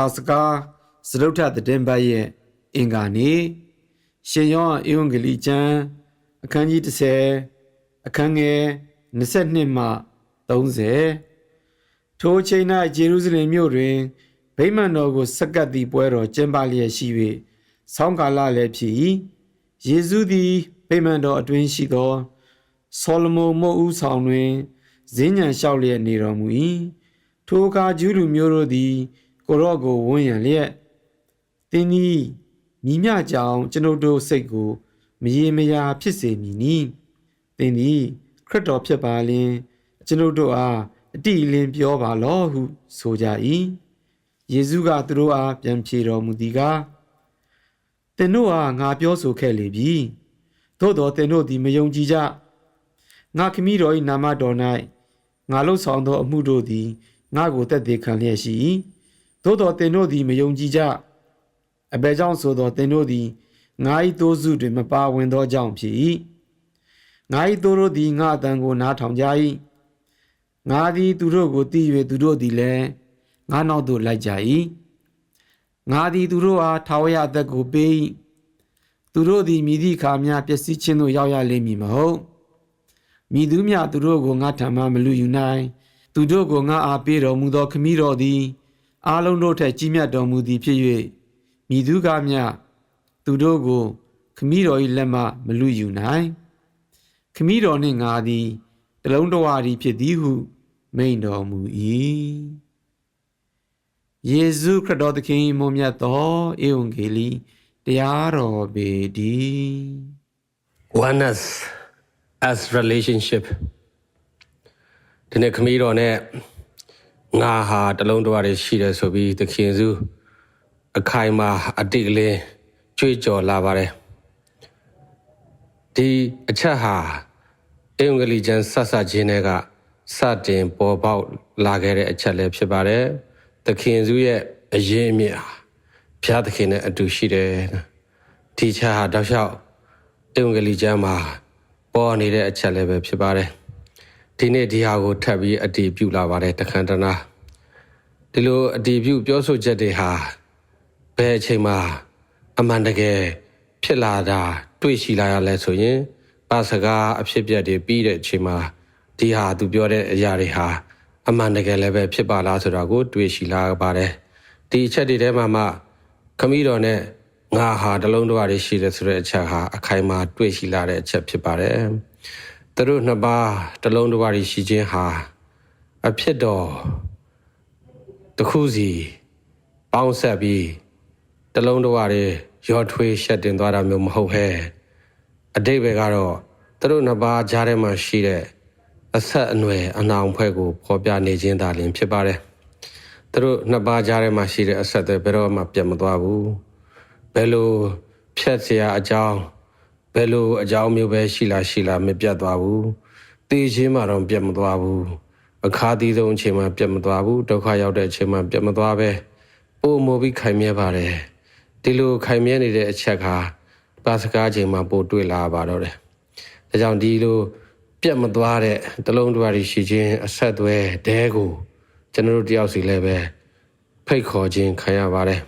ပါစကားစရုပ်ထသတင်းပတ်ရဲ့အင်္ဂါနေ့ရှင်ယောဟန်ဧဝံဂေလိကျမ်းအခန်းကြီး30အခန်းငယ်22မှ30ထိုအချိန်၌ဂျေရုဇလင်မြို့တွင်ဗိမာန်တော်ကိုစက္ကပ်သည့်ပွဲတော်ကျင်းပလျက်ရှိ၍ဆောင်းကာလလည်းဖြစ်၏ယေရှုသည်ဗိမာန်တော်အတွင်းရှိသောဆောလမုန်မုတ်ဦးဆောင်တွင်ဈဉ္ဉံလျှောက်လျက်နေတော်မူ၏ထိုအခါဂျူးလူမျိုးတို့သည် ကိုရော့ကိုဝန်းရံလျက်တင်းသည်မိမြကြောင်ကျွန်ုပ်တို့စိတ်ကိုမရေမရာဖြစ်စေမည်နီတင်းသည်ခရစ်တော်ဖြစ်ပါလင်ကျွန်ုပ်တို့အားအတိအလင်းပြောပါလောဟုဆိုကြ၏ယေရှုကသူတို့အားပြန်ဖြေတော်မူသည်ကားသင်တို့အားငါပြောဆိုခဲ့လေပြီသို့တော်သင်တို့သည်မယုံကြည်ကြငါခမည်းတော်၏နာမတော်၌ငါလှုပ်ဆောင်သောအမှုတို့သည်ငါကိုတက်သေးခံလျက်ရှိ၏ သို့တော်သင်တို့သည်မယုံကြည်ကြအဘယ်ကြောင့်ဆိုသောသင်တို့သည်ငါ၏တိုးစုတွင်မပါဝင်သောကြောင့်ဖြစ်၏ငါ၏တိုးတို့သည်ငါအတန်ကိုနားထောင်ကြ၏ငါသည်သူတို့ကိုသိ၍သူတို့သည်လည်းငါနောက်သို့လိုက်ကြ၏ငါသည်သူတို့အားထာဝရအသက်ကိုပေး၏သူတို့သည်မြည်သည့်အခါများပျက်စီးခြင်းသို့ရောက်ရလိမ့်မည်မဟုတ်မိသူမြသူတို့ကိုငါထံမှမလူယူနိုင် သူတို့ကိုငါအားပေးတော်မူသောခမည်းတော်သည် အားလုံးတို့ထက်ကြီးမြတ်တော်မူသည်ဖြစ်၍မိသူကမြသူတို့ကိုခမည်းတော်၏လက်မှမလူယူနိုင်ခမည်းတော်နှင့်ငါသည်တလုံးတဝါသည်ဖြစ်သည်ဟု မိန်တော်မူ၏ယေရှုခရစ်တော်သခင်မွန်မြတ်သောဧဝံဂေလိတရားတော်ပေတည်း oneness as relationship ဒီနေ့ခမီးတော်နဲ့ ငါဟာတလုံးတဝါတွေရှိတယ်ဆိုပြီးသခင်စုအခိုင်မာအတိအလင်းကြွေးကြော်လာပါတယ်ဒီအချက်ဟာအင်္ဂလိပ်ကျမ်းဆက်ဆက်ခြင်းတွေကစတင်ပေါ်ပေါက်လာခဲ့တဲ့အချက်လည်းဖြစ်ပါတယ်သခင်စုရဲ့အရေးအမြစ်ဟာဘုရားသခင်နဲ့အတူရှိတယ်ဒီချက်ဟာတောက်လျှောက်အင်္ဂလိပ်ကျမ်းမှာပေါ်နေတဲ့အချက်လည်းပဲဖြစ်ပါတယ် ဒီနေ့ဒီဟာကိုထပ်ပြီးအတည်ပြုလာပါတယ်တခန္တနာဒီလိုအတည်ပြုပြောဆိုချက်တွေဟာဘယ်အချိန်မှာအမှန်တကယ်ဖြစ်လာတာတွေ့ရှိလာရလဲဆိုရင်ပါစကားအဖြစ်ပြက်တွေပြီးတဲ့အချိန်မှာဒီဟာသူပြောတဲ့အရာတွေဟာအမှန်တကယ်လည်းပဲဖြစ်ပါလားဆိုတာကို တွေ့ရှိလာပါတယ်ဒီအချက်တွေထဲမှာမှခမီးတော်နဲ့ငါဟာတလုံးတစ်ပါးရှိတယ်ဆိုတဲ့အချက်ဟာအခိုင်အမာတွေ့ရှိလာတဲ့အချက်ဖြစ်ပါတယ်။ သူတို့နှစ်ပါးတလုံးတစ်ပါးရှိခြင်းဟာအဖြစ်တော်တစ်ခုစီပေါင်းဆက်ပြီးတလုံးတစ်ပါးရောထွေးရှက်တင်သွားတာမျိုးမဟုတ်ဟဲ့။အတိတ်ပဲကတော့သူတို့နှစ်ပါးကြားထဲမှာရှိတဲ့အဆက်အနွယ်အနောင်ဖွဲ့ကိုဖော်ပြနေခြင်းသာလျှင်ဖြစ်ပါတယ်။သူတို့နှစ်ပါးကြားထဲမှာရှိတဲ့အဆက်တွေဘယ်တော့မှပြတ်မသွားဘူး။ဘယ်လိုဖြတ်เสียအကြောင်း ဘယ်လိုအကြောင်းမျိုးပဲရှိလားရှိလားမပြတ်သွားဘူးတေးချင်းမှတော့ပြတ်မသွားဘူးအခါသီးဆုံးအချိန်မှပြတ်မသွားဘူးဒုက္ခရောက်တဲ့အချိန်မှပြတ်မသွားပဲပို့မိုးပြီးခိုင်မြဲပါတယ်ဒီလိုခိုင်မြဲနေတဲ့အချက်ကပါစကားချိန်မှာပို့တွေ့လာပါတော့တယ်ဒါကြောင့်ဒီလိုပြတ်မသွားတဲ့တလုံးတွားရှိခြင်းအဆက်သွဲဒဲကိုကျွန်တော်တို့တယောက်စီလည်းပဲဖိတ်ခေါ်ခြင်းခံရပါတယ်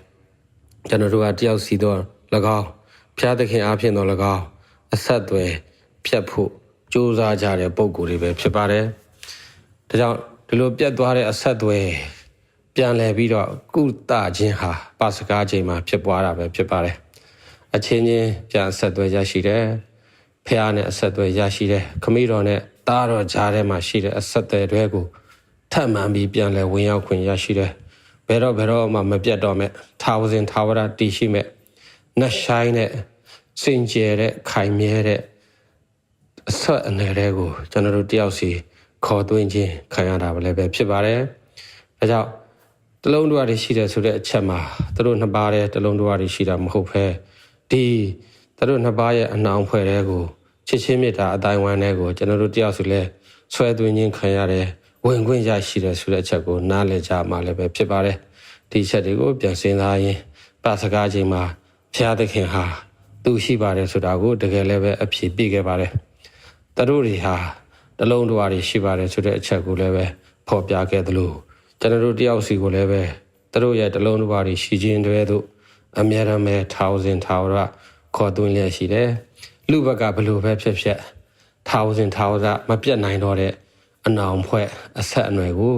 ကျွန်တော်တို့ကတယောက်စီတော့၎င်းဖျားသခင်အားဖြင့်တော့၎င်း အဆက်အသွယ်ဖြတ်ဖို့ကြိုးစားကြတဲ့ပုံကိုယ်တွေပဲဖြစ်ပါတယ်။ဒါကြောင့်ဒီလိုပြတ်သွားတဲ့အဆက်အသွယ်ပြန်လည်ပြီးတော့ကုသခြင်းဟာပါစကားချိန်မှာဖြစ်ပွားတာပဲဖြစ်ပါတယ်။အချင်းချင်းပြန်အဆက်အသွယ်ရရှိတယ်။ဖះနဲ့အဆက်အသွယ်ရရှိတယ်။ခမီးတော်နဲ့တားတော်ကြားထဲမှာရှိတဲ့အဆက်အသွယ်တွေကိုထပ်မှန်ပြီးပြန်လည်ဝင်ရောက်ခွင့်ရရှိတယ်။ဘယ်တော့ဘယ်တော့မှမပြတ်တော့မဲ့ထာဝစဉ်ထာဝရတည်ရှိမဲ့နှဆိုင်တဲ့ စင်ကြယ်တဲ့ခိုင်မြဲတဲ့အဆက်အနယ်တွေကိုကျွန်တော်တို့တယောက်စီခေါ်သွင်းခြင်းခံရတာပဲလည်းပဲဖြစ်ပါတယ်။ဒါကြောင့်တလုံးတို့ရရှိတယ်ဆိုတဲ့အချက်မှာသူတို့နှစ်ပါးတဲ့တလုံးတို့ရရှိတာမဟုတ်ဘဲဒီသူတို့နှစ်ပါးရဲ့အနှောင်ဖွဲ့တွေကိုချစ်ချင်းမြတ်တာအတိုင်းဝမ်းတွေကိုကျွန်တော်တို့တယောက်စီလဲဆွဲသွင်းခြင်းခံရတယ်။ဝင်ခွင့်ရရှိတယ်ဆိုတဲ့အချက်ကိုနားလည်ကြမှာလည်းပဲဖြစ်ပါတယ်ဒီချက်တွေကိုပြန်စဉ်းစားရင်ပါစကားချိန်မှာဖျားသခင်ဟာ သူရှိပါတယ်ဆိုတာကိုတကယ်လည်းပဲအဖြေပြခဲ့ပါတယ်တတို့တွေဟာတလုံးတဝါတွေရှိပါတယ်ဆိုတဲ့အချက်ကိုလည်းပဲဖော်ပြခဲ့သလိုကျွန်တော်တို့တယောက်စီကိုလည်းပဲသူတို့ရဲ့တလုံးတစ်ပါးတွေရှိခြင်းတွေသို့အမြဲတမ်းပဲထာဝစဉ်ထာဝရခေါ်သွင်းလျက်ရှိတယ်လူဘက်ကဘလို့ပဲဖြစ်ဖြစ်ထာဝစဉ်ထာဝရမပြတ်နိုင်တော့တဲ့အနောင်ဖွဲ့အဆက်အနွယ်ကို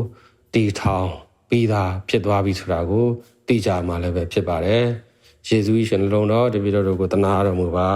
တီထောင်ပြီးသားဖြစ်သွားပြီဆိုတာကိုသိကြမှာလည်းပဲဖြစ်ပါတယ် ယေရှုရှင်လုံးတော်တပည့်တော်တို့ကိုတနာတော်မူပါ